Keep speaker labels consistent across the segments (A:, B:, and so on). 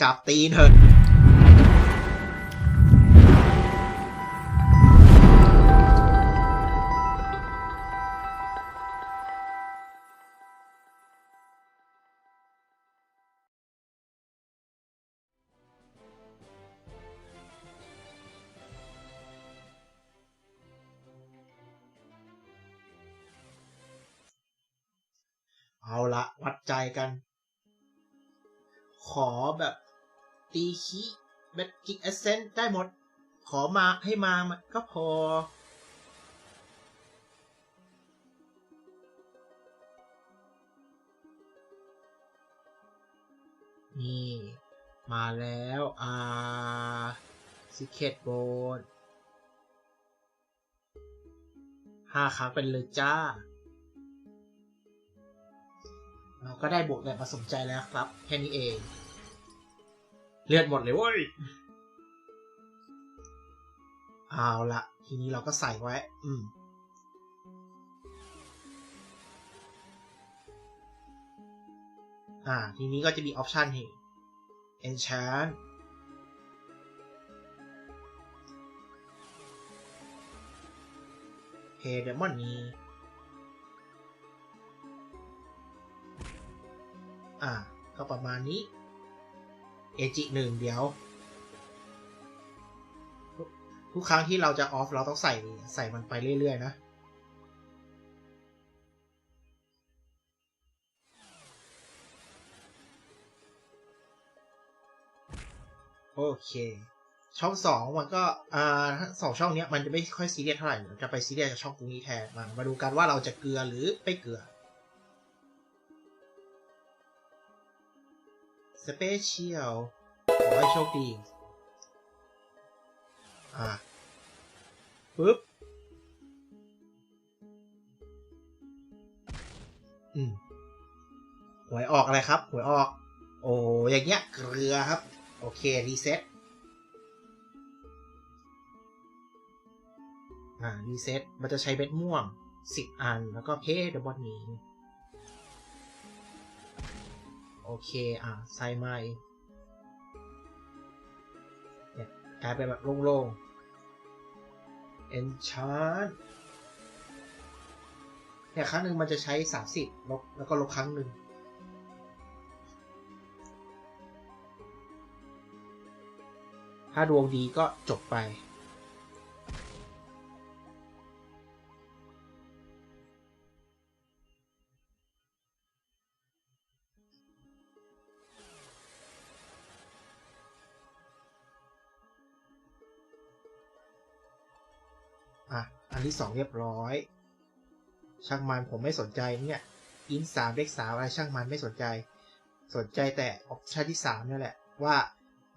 A: กราบตีนเถอะเอาละวัดใจกัน ขอแบบ ตีคีเบทกิกเอเซนได้หมด ขอมาให้มามันก็พอ นี่ มาแล้ว อ่าซิเคตโบนห้าครั้งเป็นเลยจ้า เราก็ได้บวกแบบมาสมใจแล้วครับ แค่นี้เอง เลือดหมดเลยเว้ย เอาละทีนี้เราก็ใส่ไว้ อืม อ่า ทีนี้ก็จะมีออปชันให้ enchant เพย์เดมอนนี้อ่า ก็ประมาณนี้ เอจิหนึ่งเดี๋ยว ทุกครั้งที่เราจะออฟเราต้องใส่ใส่มันไปเรื่อย ๆ นะ โอเค ช่องสองมันก็อ่าสองช่องเนี้ยมันจะไม่ค่อยซีเรียสเท่าไหร่จะไปซีเรียสกับช่องตรงนี้แทนมามาดูกันว่าเราจะเกลือหรือไม่เกลือ สเปเชียลขอให้โชคดี อะปึ๊บ อืมหวยออกอะไรครับ หวยออก โอ้อย่างเงี้ย เกลือครับ โอเค รีเซ็ตอ่า รีเซ็ตมันจะใช้เบ็ดม่วงสิบอัน แล้วก็เพย์เดบอนนี้ โอเค อะใส่ไม้เนี่ยกลายเป็นแบบโล่งๆ enchant เนี่ยครั้งหนึ่งมันจะใช้สามสิบลบ แล้วก็ลบครั้งหนึ่งถ้าดวงดีก็จบไป อันที่สองเรียบร้อย ช่างมันผมไม่สนใจเนี่ยอินสามเลขสามอะไรช่างมันไม่สนใจ สนใจแต่ออปชั่นที่สามนี่แหละ ว่า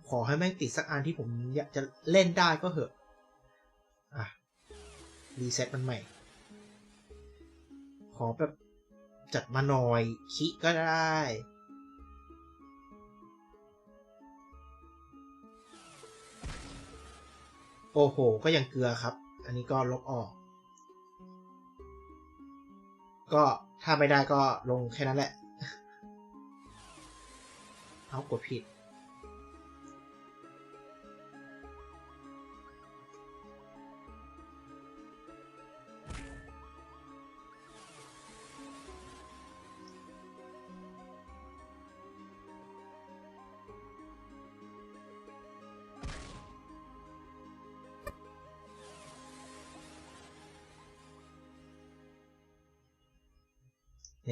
A: ขอให้แม่งติดสักอันที่ผมอยากจะเล่นได้ก็เหอะอะรีเซ็ตมันใหม่ ขอแบบจัดมาหน่อย คิก็ได้โอ้โห ก็ยังเกลือครับ อันนี้ก็ลบออก ก็ถ้าไม่ได้ก็ลงแค่นั้นแหละ เอากดผิด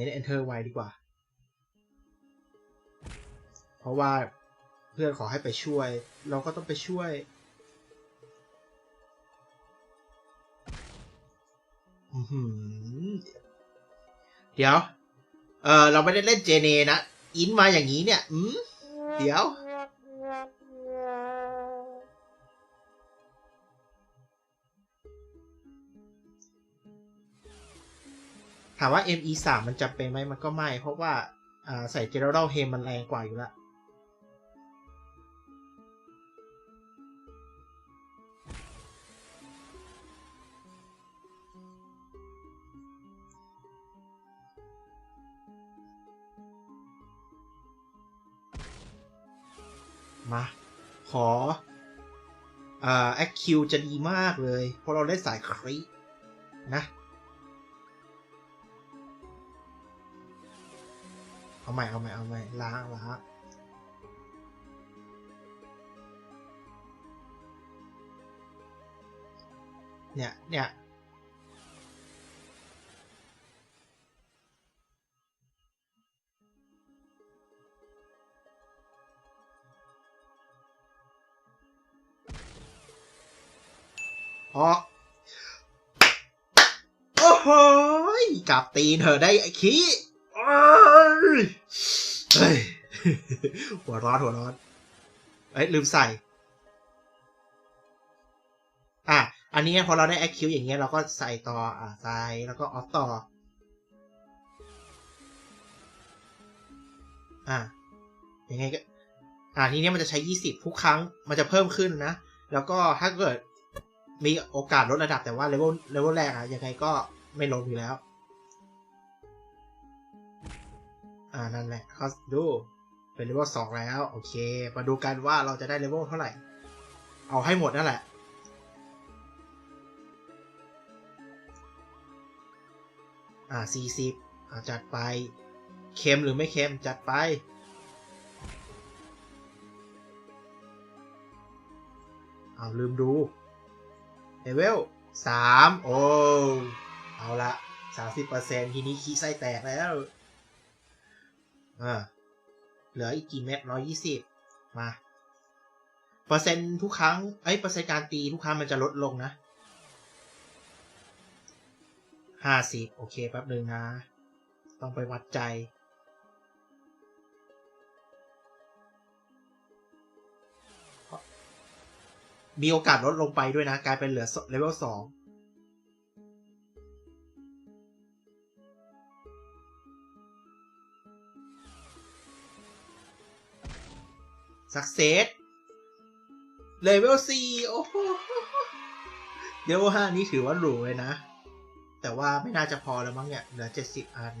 A: เน้ enter ไว้ดีกว่า เพราะว่าเพื่อนขอให้ไปช่วย เราก็ต้องไปช่วย เดี๋ยว เออเราไม่ได้เล่นเจเนนะ อินมาอย่างนี้เนี่ย อืม เดี๋ยว ถามว่า ME 3มันจำเป็นไหมมันก็ไม่ เพราะว่าใส่ General Hem มันแรงกว่าอยู่แล้วมา ขออ่าแอคคิวจะดีมากเลย เพราะเราได้สายครินะ เอาใหม่เอาใหม่เอาใหม่ล้างล้างเนี่ยเนี่ยออโอ้โหกับตีนเธอได้ไอ้ขี้ เอ้ยเฮ้ยหัวร้อนหัวร้อนเอ้ยลืมใส่ อะ อันนี้พอเราได้ a อ q อย่างเงี้ยเราก็ใส่ต่อ อะใส่แล้วก็ออฟต่อ อะยังไงก็ อ่าทีนี้มันจะใช้ 20 ทุกครั้ง มันจะเพิ่มขึ้นนะ แล้วก็ถ้าเกิดมีโอกาสลดระดับแต่ว่าเลเวลเลเวลแรกอะยังไงก็ไม่ลงอยู่แล้ว อ่านั่นแหละเขาดูเป็นเลเวลสองแล้ว โอเค มาดูกันว่าเราจะได้เลเวลเท่าไหร่ เอาให้หมดนั่นแหละ อ่าสี่สิบอาจัดไป เค็มหรือไม่เค็มจัดไป เอาลืมดูเลเวลสามโอ้ เอาละสามสิบเปอร์เซ็นทีนี้ขี้ไส้แตกแล้ว อ่าเหลืออีกกี่เม็ดร้อยยี่สิบมาเปอร์เซ็นต์ทุกครั้งเอ้เปอร์เซ็นต์การตีทุกครั้งมันจะลดลงนะห้าสิบโอเคแป๊บหนึ่งนะ ต้องไปวัดใจมีโอกาสลดลงไปด้วยนะ กลายเป็นเหลือเลเวลสอง สักเซสเลเวลสี่โอ้โหเลเวลห้านี้ถือว่าหรูเลยนะ แต่ว่าไม่น่าจะพอแล้วมั้งเนี่ย เหลือเจ็ดสิบอัน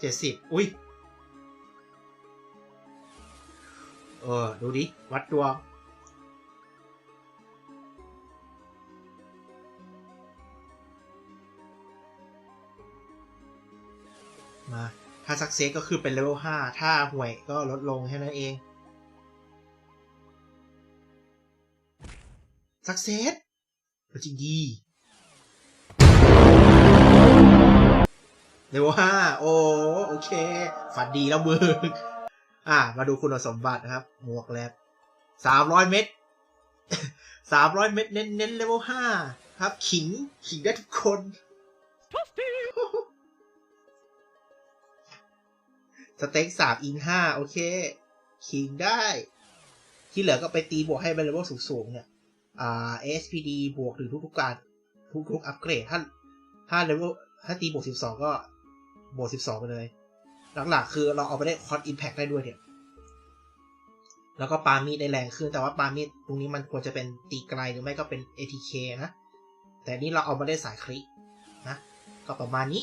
A: เจ็ดสิบอุ้ย เออ ดูดิ วัดดวง มา ถ้าสักเซสก็คือเป็นเลเวลห้าถ้าห่วยก็ลดลงแค่นั้นเองสักเซสจริงดีเลเวลห้าโอ้โอเค ฝันดีแล้วมึงอะ มาดูคุณสมบัตินะครับ หมวกแลบสามร้อยเม็ดสามร้อยเม็ดเน้นเน้นเลเวลห้าครับ ขิง ขิงได้ทุกคน สเต็กสามอินห้าโอเคขิงได้ ที่เหลือก็ไปตีบวกให้เป็นเลเวลสูงๆเนี่ย อ่า SPD บวกถึงทุกๆการทุกๆอัปเกรด ถ้าถ้าเลเวลถ้าตีบวกสิบสองก็บวกสิบสองไปเลย หลักๆ คือเราเอาไปได้คอ s อิมแพ t ได้ด้วยเนี่ย แล้วก็ปามีดได้แรงขึ้น แต่ว่าปามีดตรงนี้มันควรจะเป็นตีไกลหรือไม่ก็เป็น ATK นะ แต่นี่เราเอามาได้สายคลินะ ก็ประมาณนี้